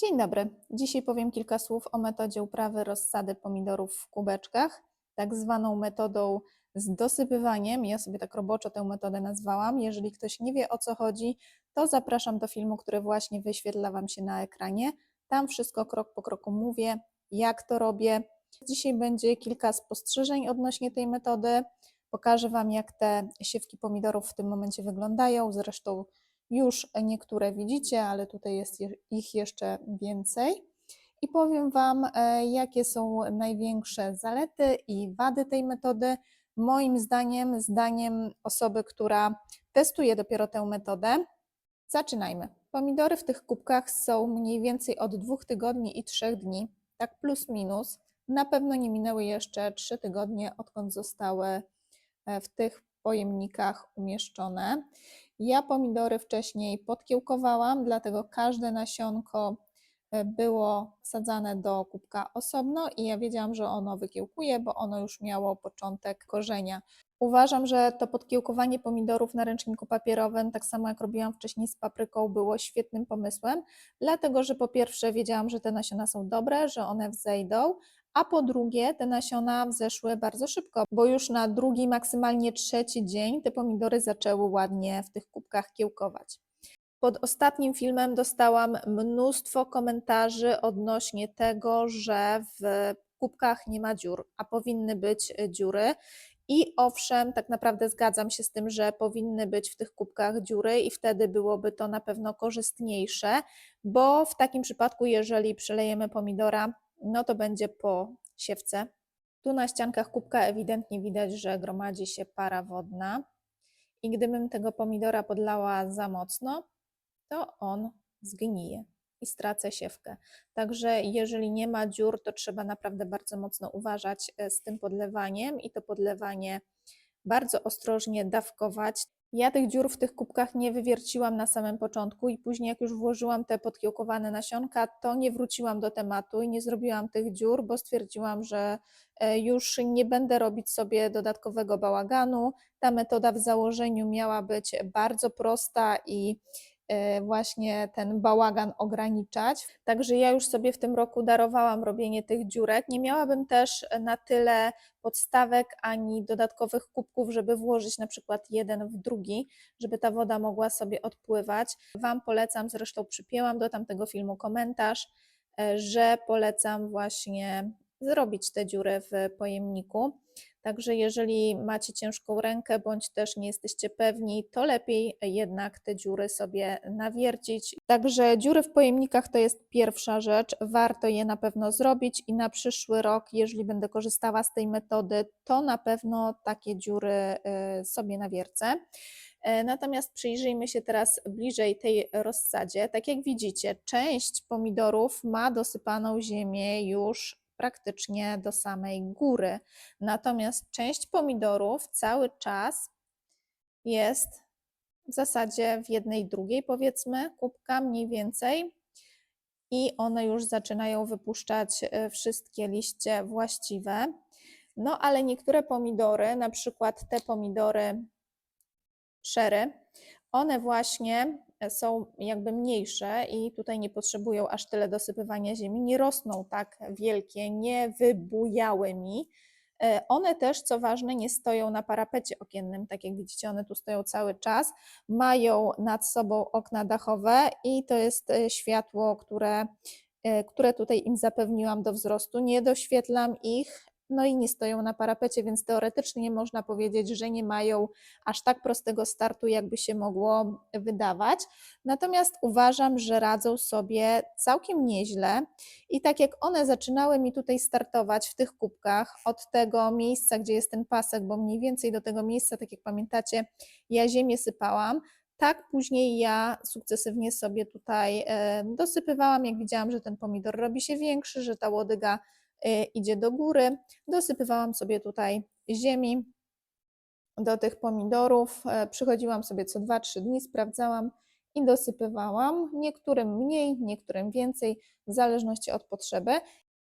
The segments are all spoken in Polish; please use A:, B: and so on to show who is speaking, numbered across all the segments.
A: Dzień dobry. Dzisiaj powiem kilka słów o metodzie uprawy rozsady pomidorów w kubeczkach, tak zwaną metodą z dosypywaniem. Ja sobie tak roboczo tę metodę nazwałam. Jeżeli ktoś nie wie o co chodzi, to zapraszam do filmu, który właśnie wyświetla Wam się na ekranie. Tam wszystko krok po kroku mówię, jak to robię. Dzisiaj będzie kilka spostrzeżeń odnośnie tej metody. Pokażę Wam, jak te siewki pomidorów w tym momencie wyglądają. Zresztą już niektóre widzicie, ale tutaj jest je- ich jeszcze więcej. I powiem Wam, e, jakie są największe zalety i wady tej metody. Moim zdaniem, zdaniem osoby, która testuje dopiero tę metodę. Zaczynajmy. Pomidory w tych kubkach są mniej więcej od dwóch tygodni i trzech dni, tak plus minus. Na pewno nie minęły jeszcze trzy tygodnie, odkąd zostały e, w tych pojemnikach umieszczone. Ja pomidory wcześniej podkiełkowałam, dlatego każde nasionko e, było wsadzane do kubka osobno i ja wiedziałam, że ono wykiełkuje, bo ono już miało początek korzenia. Uważam, że to podkiełkowanie pomidorów na ręczniku papierowym, tak samo jak robiłam wcześniej z papryką, było świetnym pomysłem, dlatego że po pierwsze wiedziałam, że te nasiona są dobre, że one wzejdą, a po drugie te nasiona wzeszły bardzo szybko, bo już na drugi, maksymalnie trzeci dzień te pomidory zaczęły ładnie w tych kubkach kiełkować. Pod ostatnim filmem dostałam mnóstwo komentarzy odnośnie tego, że w kubkach nie ma dziur, a powinny być dziury. I owszem, tak naprawdę zgadzam się z tym, że powinny być w tych kubkach dziury, i wtedy byłoby to na pewno korzystniejsze, bo w takim przypadku, jeżeli przelejemy pomidora, no to będzie po siewce. Tu na ściankach kubka ewidentnie widać, że gromadzi się para wodna. I gdybym tego pomidora podlała za mocno, to on zgnije i stracę siewkę. Także jeżeli nie ma dziur, to trzeba naprawdę bardzo mocno uważać e, z tym podlewaniem i to podlewanie bardzo ostrożnie dawkować. Ja tych dziur w tych kubkach nie wywierciłam na samym początku i później jak już włożyłam te podkiełkowane nasionka, to nie wróciłam do tematu i nie zrobiłam tych dziur, bo stwierdziłam, że e, już nie będę robić sobie dodatkowego bałaganu. Ta metoda w założeniu miała być bardzo prosta i właśnie ten bałagan ograniczać. Także ja już sobie w tym roku darowałam robienie tych dziurek. Nie miałabym też na tyle podstawek ani dodatkowych kubków, żeby włożyć na przykład jeden w drugi, żeby ta woda mogła sobie odpływać. Wam polecam, zresztą przypięłam do tamtego filmu komentarz, e, że polecam właśnie zrobić te dziury w pojemniku. Także jeżeli macie ciężką rękę, bądź też nie jesteście pewni, to lepiej jednak te dziury sobie nawiercić. Także dziury w pojemnikach to jest pierwsza rzecz, warto je na pewno zrobić i na przyszły rok, jeżeli będę korzystała z tej metody, to na pewno takie dziury y, sobie nawiercę. E, Natomiast przyjrzyjmy się teraz bliżej tej rozsadzie. Tak jak widzicie, część pomidorów ma dosypaną ziemię już praktycznie do samej góry. Natomiast część pomidorów cały czas jest w zasadzie w jednej drugiej, powiedzmy, kubka mniej więcej. I one już zaczynają wypuszczać e, wszystkie liście właściwe. No ale niektóre pomidory, na przykład te pomidory szery, one właśnie e, są jakby mniejsze i tutaj nie potrzebują aż tyle dosypywania ziemi, nie rosną tak wielkie, nie wybujały mi. E, One też, co ważne, nie stoją na parapecie okiennym, tak jak widzicie, one tu stoją cały czas, mają nad sobą okna dachowe i to jest e, światło, które, które tutaj im zapewniłam do wzrostu. Nie doświetlam ich, no i nie stoją na parapecie, więc teoretycznie można powiedzieć, że nie mają aż tak prostego startu, jakby się mogło wydawać. Natomiast uważam, że radzą sobie całkiem nieźle. I tak jak one zaczynały mi tutaj startować w tych kubkach, od tego miejsca, gdzie jest ten pasek, bo mniej więcej do tego miejsca, tak jak pamiętacie, ja ziemię sypałam. Tak później ja sukcesywnie sobie tutaj e, dosypywałam, jak widziałam, że ten pomidor robi się większy, że ta łodyga idzie do góry. Dosypywałam sobie tutaj ziemi do tych pomidorów. E, Przychodziłam sobie co 2-3 dni, sprawdzałam i dosypywałam. Niektórym mniej, niektórym więcej, w zależności od potrzeby.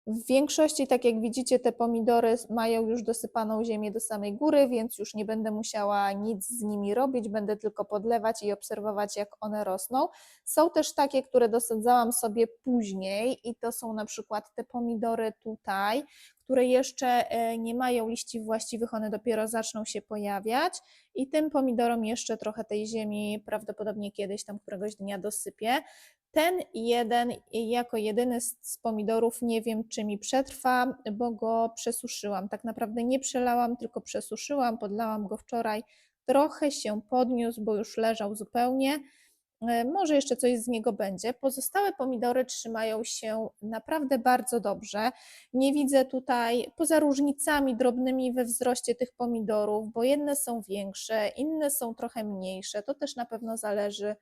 A: W większości, tak jak widzicie, te pomidory mają już dosypaną ziemię do samej góry, więc już nie będę musiała nic z nimi robić, będę tylko podlewać i obserwować, jak one rosną. Są też takie, które dosadzałam sobie później i to są na przykład te pomidory tutaj, które jeszcze e, nie mają liści właściwych, one dopiero zaczną się pojawiać i tym pomidorom jeszcze trochę tej ziemi prawdopodobnie kiedyś tam któregoś dnia dosypię. Ten jeden jako jedyny z, pomidorów nie wiem, czy mi przetrwa, bo go przesuszyłam. Tak naprawdę nie przelałam, tylko przesuszyłam, podlałam go wczoraj. Trochę się podniósł, bo już leżał zupełnie. E, Może jeszcze coś z niego będzie. Pozostałe pomidory trzymają się naprawdę bardzo dobrze. Nie widzę tutaj, poza różnicami drobnymi we wzroście tych pomidorów, bo jedne są większe, inne są trochę mniejsze. To też na pewno zależy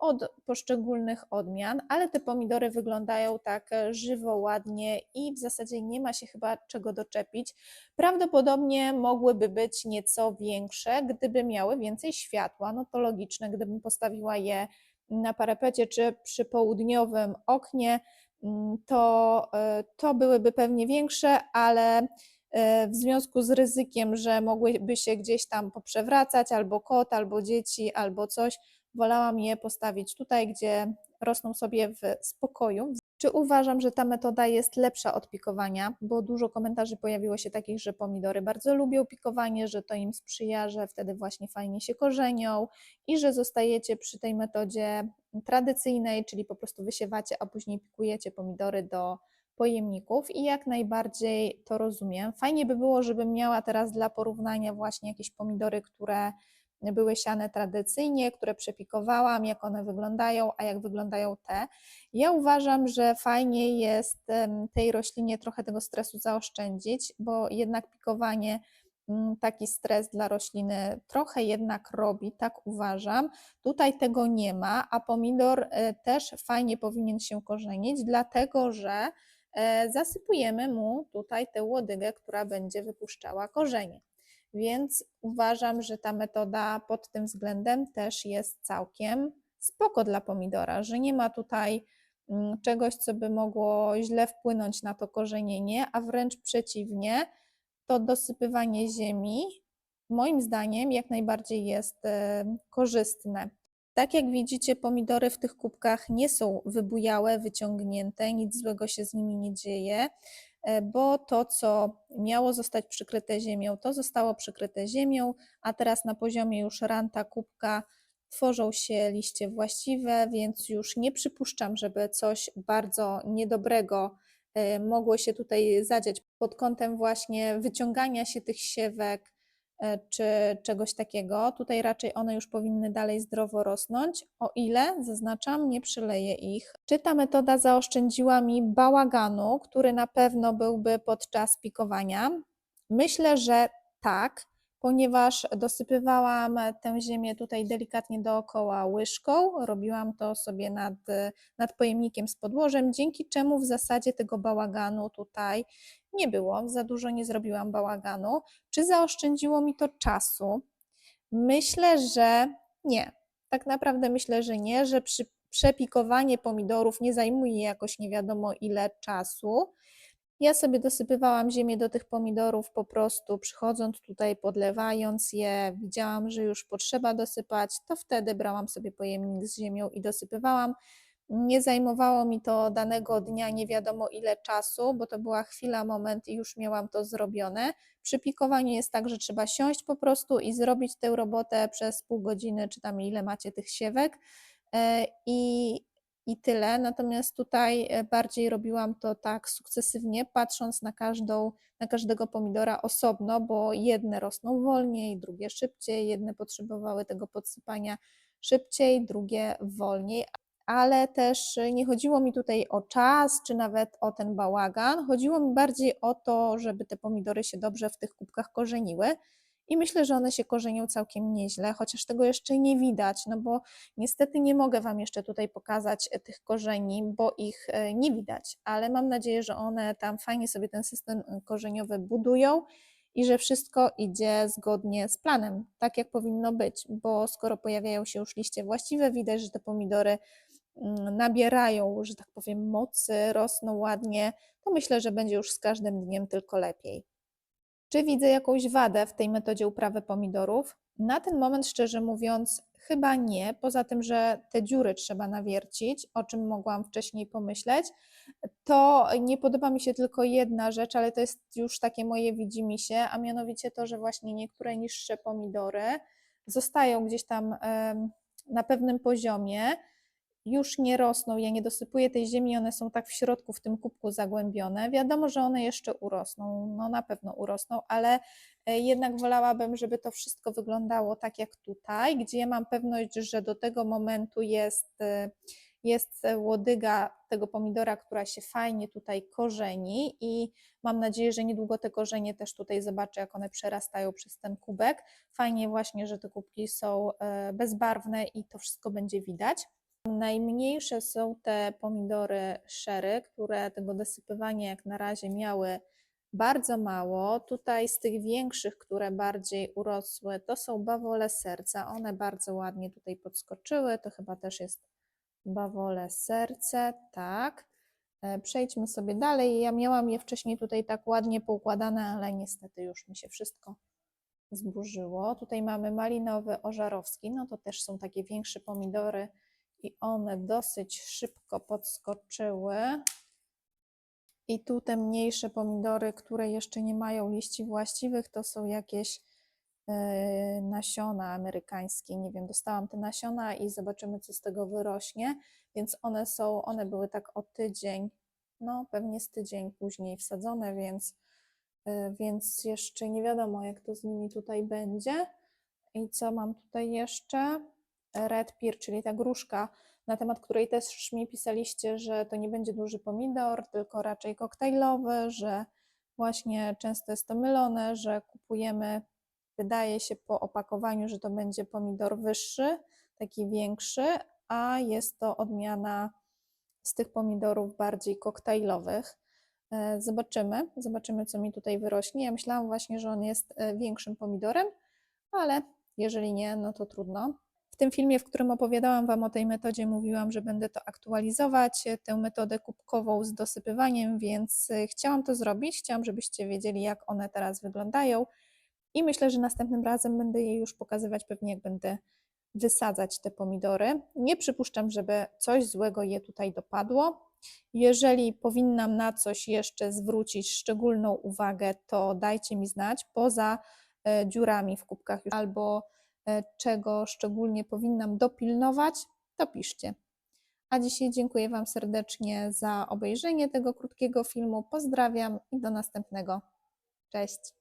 A: od poszczególnych odmian, ale te pomidory wyglądają tak e, żywo, ładnie i w zasadzie nie ma się chyba czego doczepić. Prawdopodobnie mogłyby być nieco większe, gdyby miały więcej światła. No to logiczne, gdybym postawiła je na parapecie czy przy południowym oknie, mm, to, e, to byłyby pewnie większe, ale e, w związku z ryzykiem, że mogłyby się gdzieś tam poprzewracać, albo kot, albo dzieci, albo coś, wolałam je postawić tutaj, gdzie rosną sobie w spokoju. Czy uważam, że ta metoda jest lepsza od pikowania? Bo dużo komentarzy pojawiło się takich, że pomidory bardzo lubią pikowanie, że to im sprzyja, że wtedy właśnie fajnie się korzenią i że zostajecie przy tej metodzie tradycyjnej, czyli po prostu wysiewacie, a później pikujecie pomidory do pojemników i jak najbardziej to rozumiem. Fajnie by było, żebym miała teraz dla porównania właśnie jakieś pomidory, które były siane tradycyjnie, które przepikowałam, jak one wyglądają, a jak wyglądają te. Ja uważam, że fajnie jest tej roślinie trochę tego stresu zaoszczędzić, bo jednak pikowanie mm, taki stres dla rośliny trochę jednak robi, tak uważam. Tutaj tego nie ma, a pomidor e, też fajnie powinien się korzenić, dlatego że e, zasypujemy mu tutaj tę łodygę, która będzie wypuszczała korzenie. Więc uważam, że ta metoda pod tym względem też jest całkiem spoko dla pomidora, że nie ma tutaj mm, czegoś, co by mogło źle wpłynąć na to korzenienie, a wręcz przeciwnie, to dosypywanie ziemi moim zdaniem jak najbardziej jest e, korzystne. Tak jak widzicie, pomidory w tych kubkach nie są wybujałe, wyciągnięte, nic złego się z nimi nie dzieje, bo to, co miało zostać przykryte ziemią, to zostało przykryte ziemią, a teraz na poziomie już ranta kubka tworzą się liście właściwe, więc już nie przypuszczam, żeby coś bardzo niedobrego e, mogło się tutaj zadziać pod kątem właśnie wyciągania się tych siewek e, czy czegoś takiego. Tutaj raczej one już powinny dalej zdrowo rosnąć, o ile, zaznaczam, nie przyleję ich. Czy ta metoda zaoszczędziła mi bałaganu, który na pewno byłby podczas pikowania? Myślę, że tak, ponieważ dosypywałam tę ziemię tutaj delikatnie dookoła łyżką, robiłam to sobie nad, nad pojemnikiem z podłożem, dzięki czemu w zasadzie tego bałaganu tutaj nie było, za dużo nie zrobiłam bałaganu. Czy zaoszczędziło mi to czasu? Myślę, że nie. Tak naprawdę myślę, że nie, że przy przepikowanie pomidorów nie zajmuje jakoś nie wiadomo ile czasu. Ja sobie dosypywałam ziemię do tych pomidorów po prostu przychodząc tutaj, podlewając je, widziałam, że już potrzeba dosypać, to wtedy brałam sobie pojemnik z ziemią i dosypywałam. Nie zajmowało mi to danego dnia nie wiadomo ile czasu, bo to była chwila, moment i już miałam to zrobione. Przy pikowaniu jest tak, że trzeba siąść po prostu i zrobić tę robotę przez pół godziny, czy tam ile macie tych siewek. E, I, i tyle. Natomiast tutaj e, bardziej robiłam to tak sukcesywnie, patrząc na każdą, na każdego pomidora osobno, bo jedne rosną wolniej, drugie szybciej, jedne potrzebowały tego podsypania szybciej, drugie wolniej. Ale też nie chodziło mi tutaj o czas, czy nawet o ten bałagan. Chodziło mi bardziej o to, żeby te pomidory się dobrze w tych kubkach korzeniły. I myślę, że one się korzenią całkiem nieźle, chociaż tego jeszcze nie widać, no bo niestety nie mogę Wam jeszcze tutaj pokazać e, tych korzeni, bo ich e, nie widać, ale mam nadzieję, że one tam fajnie sobie ten system e, korzeniowy budują i że wszystko idzie zgodnie z planem, tak jak powinno być, bo skoro pojawiają się już liście właściwe, widać, że te pomidory nabierają, że tak powiem, mocy, rosną ładnie, to myślę, że będzie już z każdym dniem tylko lepiej. Czy widzę jakąś wadę w tej metodzie uprawy pomidorów? Na ten moment, szczerze mówiąc, chyba nie. Poza tym, że te dziury trzeba nawiercić, o czym mogłam wcześniej pomyśleć, to nie podoba mi się tylko jedna rzecz, ale to jest już takie moje widzimisię, a mianowicie to, że właśnie niektóre niższe pomidory zostają gdzieś tam na pewnym poziomie, już nie rosną, ja nie dosypuję tej ziemi, one są tak w środku, w tym kubku zagłębione. Wiadomo, że one jeszcze urosną, no na pewno urosną, ale e, jednak wolałabym, żeby to wszystko wyglądało tak jak tutaj, gdzie ja mam pewność, że do tego momentu jest, e, jest łodyga tego pomidora, która się fajnie tutaj korzeni i mam nadzieję, że niedługo te korzenie też tutaj zobaczę, jak one przerastają przez ten kubek. Fajnie właśnie, że te kubki są e, bezbarwne i to wszystko będzie widać. Najmniejsze są te pomidory sherry, które tego dosypywania jak na razie miały bardzo mało. Tutaj z tych większych, które bardziej urosły, to są bawole serca. One bardzo ładnie tutaj podskoczyły. To chyba też jest bawole serce, tak. E, Przejdźmy sobie dalej. Ja miałam je wcześniej tutaj tak ładnie poukładane, ale niestety już mi się wszystko zburzyło. Tutaj mamy malinowy ożarowski, no to też są takie większe pomidory i one dosyć szybko podskoczyły. I tu te mniejsze pomidory, które jeszcze nie mają liści właściwych, to są jakieś e, nasiona amerykańskie. Nie wiem, dostałam te nasiona i zobaczymy, co z tego wyrośnie. Więc one są, one były tak o tydzień, no pewnie z tydzień później wsadzone, więc, e, więc jeszcze nie wiadomo, jak to z nimi tutaj będzie. I co mam tutaj jeszcze? Red pear, czyli ta gruszka, na temat której też mi pisaliście, że to nie będzie duży pomidor, tylko raczej koktajlowy, że właśnie często jest to mylone, że kupujemy, wydaje się po opakowaniu, że to będzie pomidor wyższy, taki większy, a jest to odmiana z tych pomidorów bardziej koktajlowych. E, Zobaczymy, zobaczymy, co mi tutaj wyrośnie. Ja myślałam właśnie, że on jest e, większym pomidorem, ale jeżeli nie, no to trudno. Tym filmie, w którym opowiadałam Wam o tej metodzie, mówiłam, że będę to aktualizować, e, tę metodę kubkową z dosypywaniem, więc e, chciałam to zrobić. Chciałam, żebyście wiedzieli, jak one teraz wyglądają. I myślę, że następnym razem będę je już pokazywać, pewnie jak będę wysadzać te pomidory. Nie przypuszczam, żeby coś złego je tutaj dopadło. Jeżeli powinnam na coś jeszcze zwrócić szczególną uwagę, to dajcie mi znać. Poza e, dziurami w kubkach albo czego szczególnie powinnam dopilnować, to piszcie. A dzisiaj dziękuję Wam serdecznie za obejrzenie tego krótkiego filmu. Pozdrawiam i do następnego. Cześć.